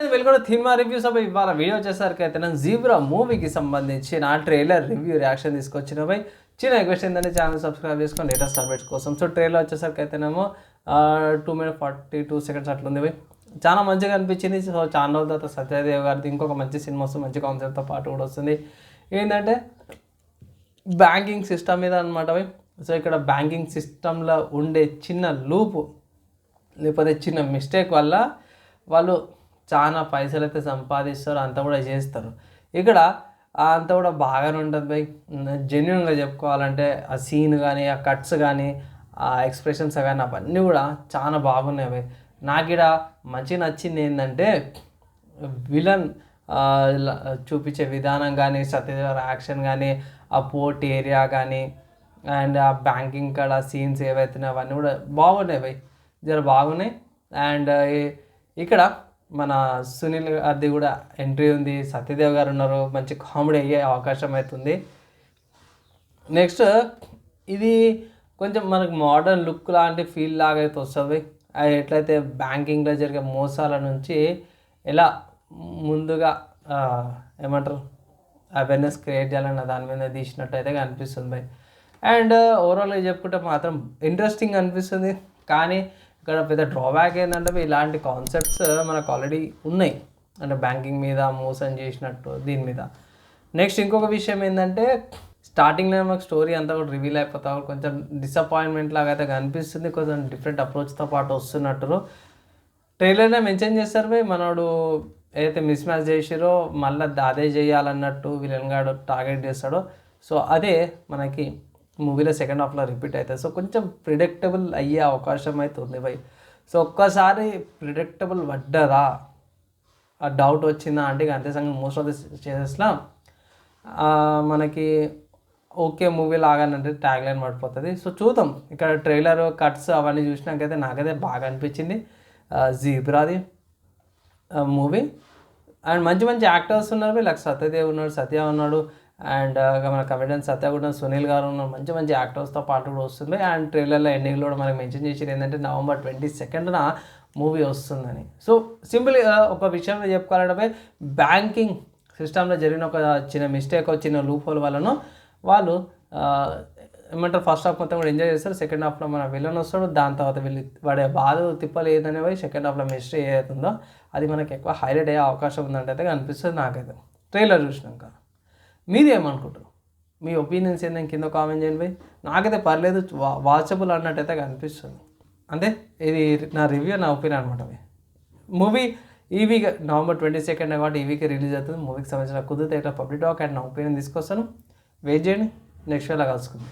Welcome cinema reviews అవి ఇవాళ video వచ్చేసరికి అయితే నేను జీబ్రా మూవీకి సంబంధించి నా ట్రైలర్ రివ్యూ రియాక్షన్ తీసుకొచ్చిన పోయి చిన్న రిక్వెస్ట్ ఏంటంటే ఛానల్ సబ్స్క్రైబ్ చేసుకొని లేటెస్ట్ అప్డేట్స్ కోసం. సో ట్రైలర్ వచ్చేసరికి అయితేనేమో two minute forty two seconds అట్లుంది పోయి. చాలా మంచిగా అనిపించింది. సో చాలా రోజుల తర్వాత సత్యదేవ్ గారిది ఇంకొక మంచి సినిమా వస్తుంది. మంచి కాన్సెప్ట్తో పాటు కూడా వస్తుంది. ఏంటంటే బ్యాంకింగ్ సిస్టమ్ మీద అనమాట పోయి. సో ఇక్కడ బ్యాంకింగ్ సిస్టంలో ఉండే చిన్న లూపు లేకపోతే చిన్న మిస్టేక్ వల్ల వాళ్ళు చాలా పైసలు అయితే సంపాదిస్తారు అంతా కూడా చేస్తారు. ఇక్కడ అంతా కూడా బాగానే ఉంటుంది బై జెన్యున్గా చెప్పుకోవాలంటే ఆ సీన్ కానీ ఆ కట్స్ కానీ ఆ ఎక్స్ప్రెషన్స్ కానీ అవన్నీ కూడా చాలా బాగున్నాయి బై నాకు ఇక్కడ మంచి నచ్చింది ఏంటంటే విలన్ ఇలా చూపించే విధానం కానీ సత్యదేవర యాక్షన్ కానీ ఆ పోర్ట్ ఏరియా కానీ అండ్ ఆ బ్యాంకింగ్ కాడ సీన్స్ ఏవైతున్నాయి అవన్నీ కూడా బాగున్నాయి బై జర బాగున్నాయి. అండ్ ఇక్కడ మన సునీల్ గారిది కూడా ఎంట్రీ ఉంది సత్యదేవ్ గారు ఉన్నారు మంచి కామెడీ అయ్యే అవకాశం అవుతుంది నెక్స్ట్ ఇది కొంచెం మనకు మోడర్న్ లుక్ లాంటి ఫీల్ లాగా అయితే వస్తుంది. అది ఎట్లయితే బ్యాంకింగ్లో జరిగే మోసాల నుంచి ఎలా ముందుగా ఏమంటారు అవేర్నెస్ క్రియేట్ చేయాలన్న దాని మీద తీసినట్టు అయితే కనిపిస్తుంది అండ్ ఓవరాల్గా చెప్పుకుంటే మాత్రం ఇంట్రెస్టింగ్ అనిపిస్తుంది. కానీ ఇక్కడ పెద్ద డ్రాబ్యాక్ ఏంటంటే ఇలాంటి కాన్సెప్ట్స్ uh, మనకు ఆల్రెడీ ఉన్నాయి. అంటే బ్యాంకింగ్ మీద మోసం చేసినట్టు దీని మీద. నెక్స్ట్ ఇంకొక విషయం ఏంటంటే స్టార్టింగ్లో మాకు స్టోరీ అంతా కూడా రివీల్ అయిపోతా కొంచెం డిసప్పాయింట్మెంట్ లాగా అయితే కనిపిస్తుంది. కొంచెం డిఫరెంట్ అప్రోచ్తో పాటు వస్తున్నట్టు ట్రైలర్నే మెన్షన్ చేస్తారు భయ్. మనోడు ఏదైతే మిస్ మ్యాచ్ చేసిరో మళ్ళీ అదే చేయాలన్నట్టు విలన్ గాడు టార్గెట్ చేస్తాడో. సో అదే మనకి మూవీలో సెకండ్ హాఫ్లో రిపీట్ అవుతుంది సో కొంచెం ప్రిడిక్టబుల్ అయ్యే అవకాశం అయితే ఉంది భయ్. సో ఒక్కసారి ప్రిడిక్టబుల్ పడ్డదా? ఆ డౌట్ వచ్చిందా? అంటే ఇక అంతే సంగతి మోస్ట్ ఆఫ్ ది చేసేస్లా మనకి ఓకే మూవీ లాగానంటే ట్యాగ్ లైన్ పడిపోతుంది సో చూద్దాం. ఇక్కడ ట్రైలర్ కట్స్ అవన్నీ చూసినాకైతే నాకైతే బాగా అనిపించింది. జీబ్రాది మూవీ అండ్ మంచి మంచి యాక్టర్స్ ఉన్నారు లైక్ సత్యదేవ్ ఉన్నాడు సత్య ఉన్నాడు. అండ్ మన కమెడియన్ సత్య సునీల్ గారు ఉన్న మంచి మంచి యాక్టర్స్తో పాటు కూడా వస్తుంది. అండ్ ట్రైలర్లో ఎండింగ్లో కూడా మనకి మెన్షన్ చేసేది ఏంటంటే నవంబర్ ట్వంటీ సెకండ్న మూవీ వస్తుందని. సో సింపుల్గా ఒక విషయంలో చెప్పుకోవాలంటే బ్యాంకింగ్ సిస్టంలో జరిగిన ఒక చిన్న మిస్టేక్ చిన్న లూప్ హోల్ వలన వాళ్ళు ఏమంటారు ఫస్ట్ హాఫ్ మొత్తం కూడా ఎంజాయ్ చేస్తారు. సెకండ్ హాఫ్లో మన విలన్ వస్తాడు. దాని తర్వాత వెళ్ళి వాడే బాధ తిప్పలు ఏదనేవి సెకండ్ హాఫ్లో మిస్టరీ ఏదైతుందో అది మనకి ఎక్కువ హైలైట్ అయ్యే అవకాశం ఉందంటే అయితే కనిపిస్తుంది నాకైతే. ట్రైలర్ చూసినాక. మీరు ఏమనుకుంటారు మీ ఒపీనియన్స్ ఏంటని కింద కామెంట్ చేయండి పోయి నాకైతే పర్లేదు వా- వాచబుల్ అన్నట్టయితే కనిపిస్తుంది. అంటే ఇది నా రివ్యూ నా ఒపీనియన్ అనమాట మూవీ ఈ వీక్ నవంబర్ ట్వంటీ సెకండ్ కాబట్టి ఈ వీక్ రిలీజ్ అవుతుంది. మూవీకి సంబంధించిన కుదిరితే ఇట్లా పబ్లిక్ టాక్ అండ్ నా ఒపీనియన్ తీసుకొస్తాను. వెయిట్ చేయండి. నెక్స్ట్ వేళ కలుసుకుందాం.